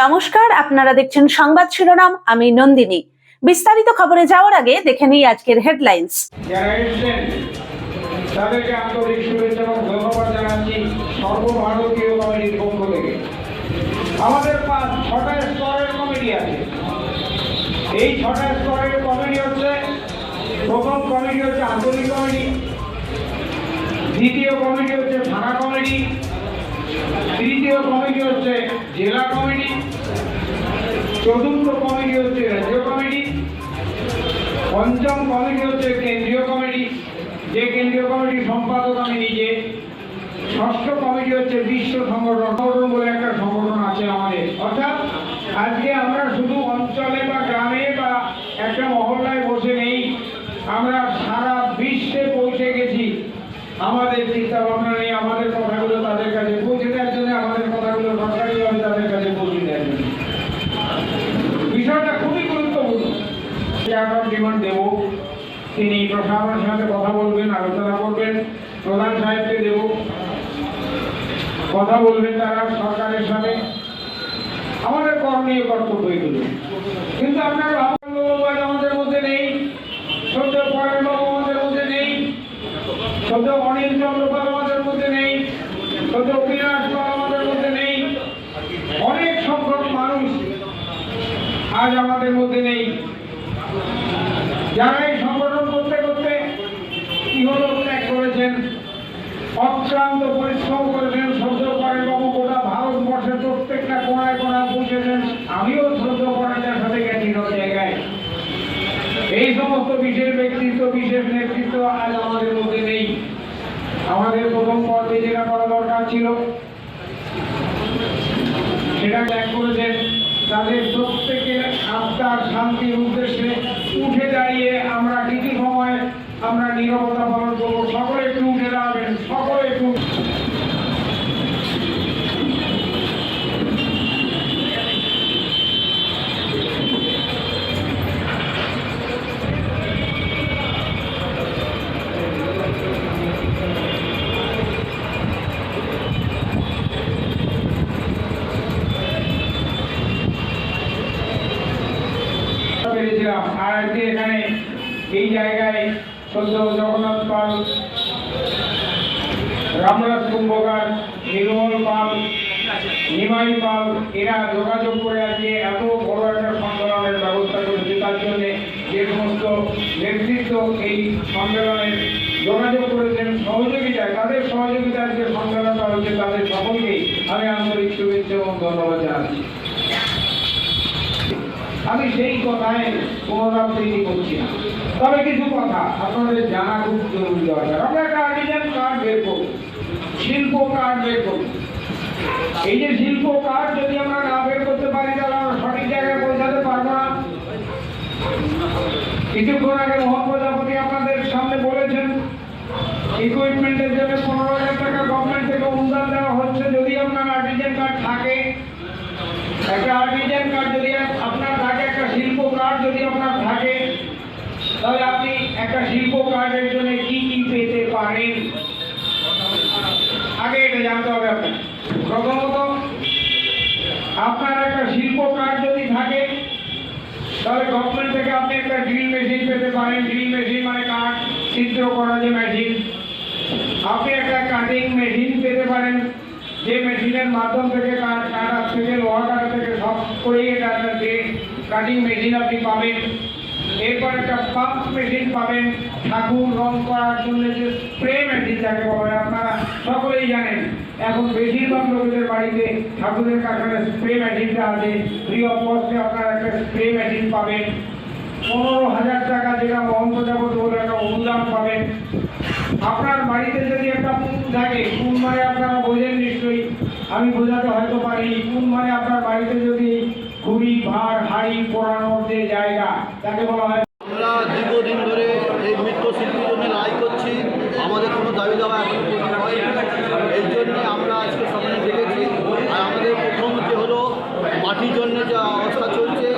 নমস্কার, আপনারা দেখছেন সংবাদ শিরোনাম, আমি নন্দিনী। বিস্তারিত খবরে যাওয়ার আগে দেখে নিই আজকের হেডলাইন্স। আমাদের পাঁচ ছটা স্তরের কমিটি আছে। এই ছটা স্তরের কমিটি হচ্ছে, প্রথম কমিটি হচ্ছে আঞ্চলিক কমিটি, দ্বিতীয় কমিটি হচ্ছে থানা কমিটি তৃতীয় কমিটি হচ্ছে জেলা কমিটি, চতুর্থ কমিটি হচ্ছে রাজ্য কমিটি, পঞ্চম কমিটি হচ্ছে কেন্দ্রীয় কমিটি। যে কেন্দ্রীয় কমিটির সম্পাদক আমি নিজে। ষষ্ঠ কমিটি হচ্ছে বিশ্ব সংগঠন বলে একটা সংগঠন আছে আমাদের। অর্থাৎ আজকে আমরা শুধু অঞ্চলে বা গ্রামে বা একটা মহল্লায় বসে নেই, আমরা সারা বিশ্বে পৌঁছে গেছি। আমাদের চিন্তা নিয়ে আমাদের কথাগুলো তাদের কাছে পৌঁছে দেওয়ার জন্য আমাদের কথাগুলো সরকারিভাবে তাদের কাছে পৌঁছে দেওয়ার জন্য বিষয়টা খুবই গুরুত্বপূর্ণ চেয়ারম্যান দেব। তিনি প্রশাসনের সাথে কথা বলবেন, আলোচনা করবেন, প্রধান সাহেবকে দেব। কথা বলবেন তারা সরকারের সাথে। আমাদের করণীয় কর্তব্য এগুলো। কিন্তু আপনার ভাববাজ আমাদের মধ্যে নেই, সদ্য পরের বাবু আমাদের মধ্যে নেই, সদ্য অনিল চন্দ্রপাল আমাদের মধ্যে নেই, সদ্য অবিনাশ পাল আমাদের মধ্যে নেই। অনেক সংখ্যক মানুষ আজ আমাদের মধ্যে নেই। যারা এই সংগঠন করতে করতে ইহলোক ত্যাগ করেছেন, অক্লান্ত পরিশ্রম করেছেন, সহ্য করেন বাবু গোটা ভারতবর্ষের প্রত্যেকটা কোনায় কোনায় পৌঁছেছেন, আমিও সহ্য করার সাথে গেছি সব জায়গায় এই সমস্ত বিশেষ ব্যক্তিত্ব, বিশেষ নেতৃত্ব আজ আমাদের মধ্যে নেই। আমাদের প্রথম পর্বে যেটা করা দরকার ছিল, সেটা ত্যাগ করেছেন। তাদের প্রত্যেকের আত্মার শান্তির উদ্দেশ্যে উঠে দাঁড়িয়ে আমরা কিছু সময় আমরা নিরবতা পালন করব। সকলে একটু উঠে দাঁড়াবেন, সকলে একটু আর আজকে এখানে এই জায়গায় সদ্য জগন্নাথ পাল রামরাজ কুম্ভকার, নির্মল পাল, নিমাই পাল, এরা যোগাযোগ করে আজকে এত বড় একটা সম্মেলনের ব্যবস্থা করেছে। তার জন্য যে সমস্ত নেতৃত্ব এই সম্মেলনের যোগাযোগ করেছেন, সহযোগিতায়, তাদের সহযোগিতায় যে সম্মেলনটা হচ্ছে তাদের সকলকেই আমি আন্তরিক শুভেচ্ছা এবং ধন্যবাদ জানাচ্ছি আমি সেই কথায় পুনরাবৃত্তি করছি না। তবে কিছু কথা আপনাদের জানা খুব জরুরি দরকার। আমরা একটা আর্টিজান কার্ড বের করব, শিল্প কার্ড বের করব। এই যে শিল্প কার্ড যদি আমরা না বের করতে পারি, তাহলে আমরা সঠিক জায়গায় পৌঁছাতে পারব না। কিছুক্ষণ আগে মোহন আপনাদের সামনে বলেছেন ইকুইপমেন্টের জন্য পনেরো হাজার টাকা গভর্নমেন্ট থেকে অনুদান দেওয়া হচ্ছে। যদি আপনার আর্টিজান কার্ড থাকে, একটা আর্টিজান কার্ড যদি আপনার থাকে একটা শিল্প কার্ড যদি আপনার থাকে তাহলে আপনি একটা শিল্প কার্ডের জন্য কি কি পেতে পারেন? আগে এটা জানতে হবে আপনার প্রথমত, আপনার একটা শিল্প কার্ড যদি থাকে, তাহলে গভর্নমেন্ট থেকে আপনি একটা ড্রিল মেশিন পেতে পারেন। ড্রিল মেশিন মানে কাঠ চিত্র করা যে মেশিন আপনি একটা কাটিং মেশিন পেতে পারেন, যে মেশিনের মাধ্যম থেকে কাঠ কাটা থেকে লোহা কাটা থেকে সব করেই এটা একটা যে কাটিং মেশিন আপনি পাবেন। এরপর একটা পাম্প মেশিন পাবেন। ঠাকুর রং করার জন্য যে স্প্রে মেশিন যাকে বলা আপনারা, সকলেই জানেন। এখন বেশিরভাগ লোকেদের বাড়িতে ঠাকুরের কারখানে স্প্রে মেশিনটা আছে। ফ্রি অফ কস্টে আপনারা একটা স্প্রে মেশিন পাবেন। পনেরো হাজার টাকা যেটা মোহন প্রজাপতি বলে একটা অনুদান পাবেন। আপনার বাড়িতে যদি একটা পুন থাকে পুন মানে আপনারা বোঝেন নিশ্চয়ই। আমি বোঝাতে হয়তো পারি পুন মানে আপনার বাড়িতে যদি খুবই ভার হাড়ি পোড়ানোর যে জায়গা তাকে বলা হয় আমরা দীর্ঘদিন ধরে এই মৃৎশিল্পীর জন্য লড়াই করছি আমাদের কোনো দাবি দাওয়া এখন পূরণ হয়নি এই জন্য আমরা আজকে সামনে দেখেছি আর আমাদের প্রথম যে হলো মাটির জন্য যে অবস্থা চলছে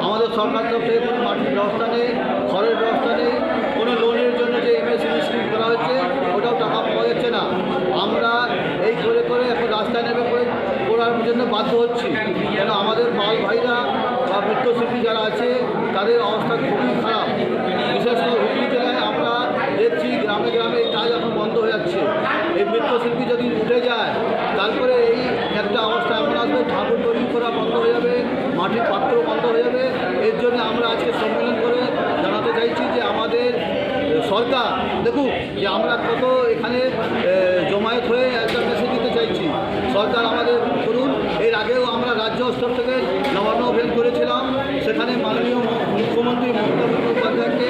আমাদের সরকার তরফ থেকে কোনো মাটির ব্যবস্থা নেই ঘরের ব্যবস্থা নেই কোনো লোনের জন্য যে এমএসএমই স্কিম করা হচ্ছে ওটাও টাকা পাওয়া যাচ্ছে না আমরা এই করে করে এখন রাস্তায় নেমে করে করার জন্য বাধ্য হচ্ছি কেন আমাদের নৃত্যশিল্পী যারা আছে, তাদের অবস্থা খুবই খারাপ। বিশেষ করে হুগলি জেলায় আমরা দেখছি, গ্রামে গ্রামে এই কাজ এখন বন্ধ হয়ে যাচ্ছে। এই নৃত্যশিল্পী যদি উঠে যায়, তারপরে এই একটা অবস্থা এমন আসবে ঠাকুর তৈরি করা বন্ধ হয়ে যাবে, মাটির পাত্র বন্ধ হয়ে যাবে। এর জন্য আমরা আজকে সম্মেলন করে জানাতে চাইছি যে আমাদের সরকার দেখুক যে আমরা কত এখানে এ, জমায়েত হয়ে একটা মেসেজ দিতে চাইছি সরকার আমাদের করুন এর আগেও আমরা রাজ্য স্তর থেকে নবান্ন অভিযান করেছিলাম সেখানে মাননীয় মুখ্যমন্ত্রী মমতা বন্দ্যোপাধ্যায়কে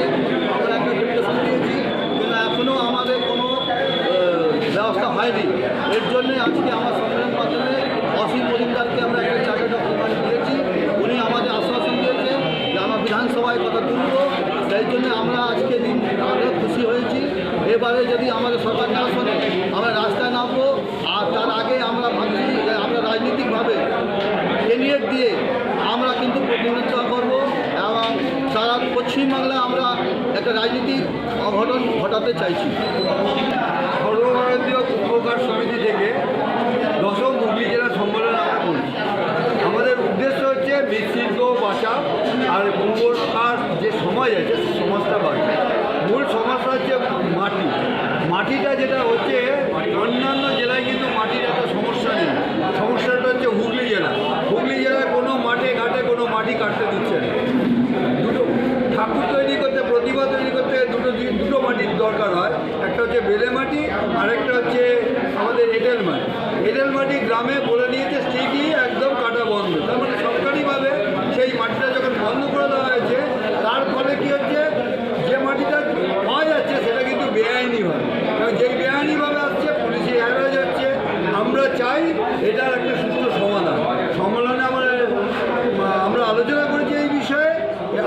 আমরা একটা ডেপুটেশন দিয়েছি কিন্তু এখনও আমাদের কোনো এ, ব্যবস্থা হয়নি এর জন্যে আজকে আমার সম্মেলন মাধ্যমে অসীম মজুমদারকে আমরা একটা চার্টার ডকুমেন্ট দিয়েছি উনি আমাদের আশ্বাসন দিয়েছে যে আমরা বিধানসভায় কথা তুলব সেই জন্য আমরা আজকে দিন আমরা খুশি হয়েছি। এবারে যদি আমাদের সরকার না শোনে, আমরা রাস্তায় নামবো। আর তার আগে আমরা ভাবছি আমরা রাজনৈতিকভাবে ক্যান্ডিডেট দিয়ে আমরা কিন্তু প্রতিনিধিত্ব করব। এবং সারা পশ্চিমবাংলায় আমরা একটা রাজনীতিক অঘটন ঘটাতে চাইছি। সর্বভারতীয় উপকার সমিতি থেকে দশম হুগলি জেলা সম্মেলন আমরা করছি আমাদের উদ্দেশ্য হচ্ছে মৃৎশিল্প বাঁচা আর পূর্বকার যে সমাজ আছে সমাজটা বাঁচা মূল সমস্যা হচ্ছে মাটি। মাটিটা যেটা হচ্ছে, অন্যান্য জেলায় কিন্তু মাটির একটা সমস্যা নেই। সমস্যাটা হচ্ছে হুগলি জেলা। হুগলি জেলায় কোনো মাঠে ঘাটে কোনো মাটি কাটতে দিচ্ছে না। দুটো, ঠাকুর তৈরি করতে, প্রতিমা তৈরি করতে দুটো দুটো মাটির দরকার হয়। একটা হচ্ছে বেলে মাটি আর একটা হচ্ছে আমাদের এঁটেল মাটি। এঁটেল মাটি গ্রামে বলে নিয়েছে স্ট্রিক্টলি একদম কাটা বন্ধ তার মানে সরকারিভাবে সেই মাটিটা যখন বন্ধ করে দেওয়া হয়েছে তার ফলে কি হচ্ছে যে মাটিটা পাওয়া যাচ্ছে সেটা কিন্তু বেআইনি হয় কারণ যেই বেআইনিভাবে আসছে পুলিশে হ্যারাজ হচ্ছে আমরা চাই এটার একটা সুস্থ সমাধান সম্মেলনে আমরা আমরা আলোচনা করেছি এই বিষয়ে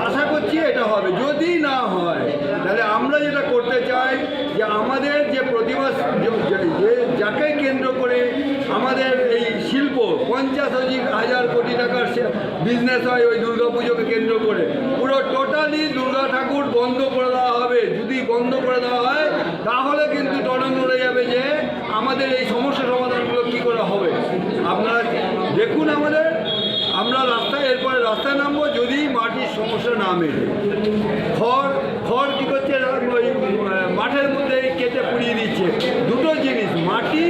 আশা করছি এটা হবে যদি না হয় তাহলে আমরা যেটা করতে চাই যে আমাদের যে প্রতিভা যে- যে যাকে কেন্দ্র করে আমাদের এই শিল্প পঞ্চাশ হাজার কোটি টাকার বিজনেস হয় ওই দুর্গা পুজোকে কেন্দ্র করে পুরো টোটালি দুর্গা ঠাকুর বন্ধ করে দেওয়া হবে যদি বন্ধ করে দেওয়া হয় তাহলে কিন্তু টনন উড়ে যাবে যে আমাদের এই সমস্যা সমাধানগুলো কী করে হবে আপনারা দেখুন আমাদের, আমরা রাস্তায়, এরপরে রাস্তায় নামবো, যদি মাটির সমস্যা না মেটে। খড় খড় কী করছে? ওই মাঠের মধ্যে কেটে পুড়িয়ে দিচ্ছে। দুটো জিনিস, মাটি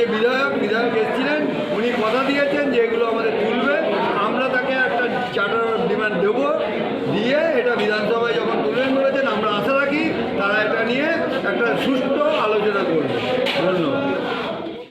যে বিধায়ক বিধায়ক এসেছিলেন উনি কথা দিয়েছেন যে এগুলো আমাদের তুলবে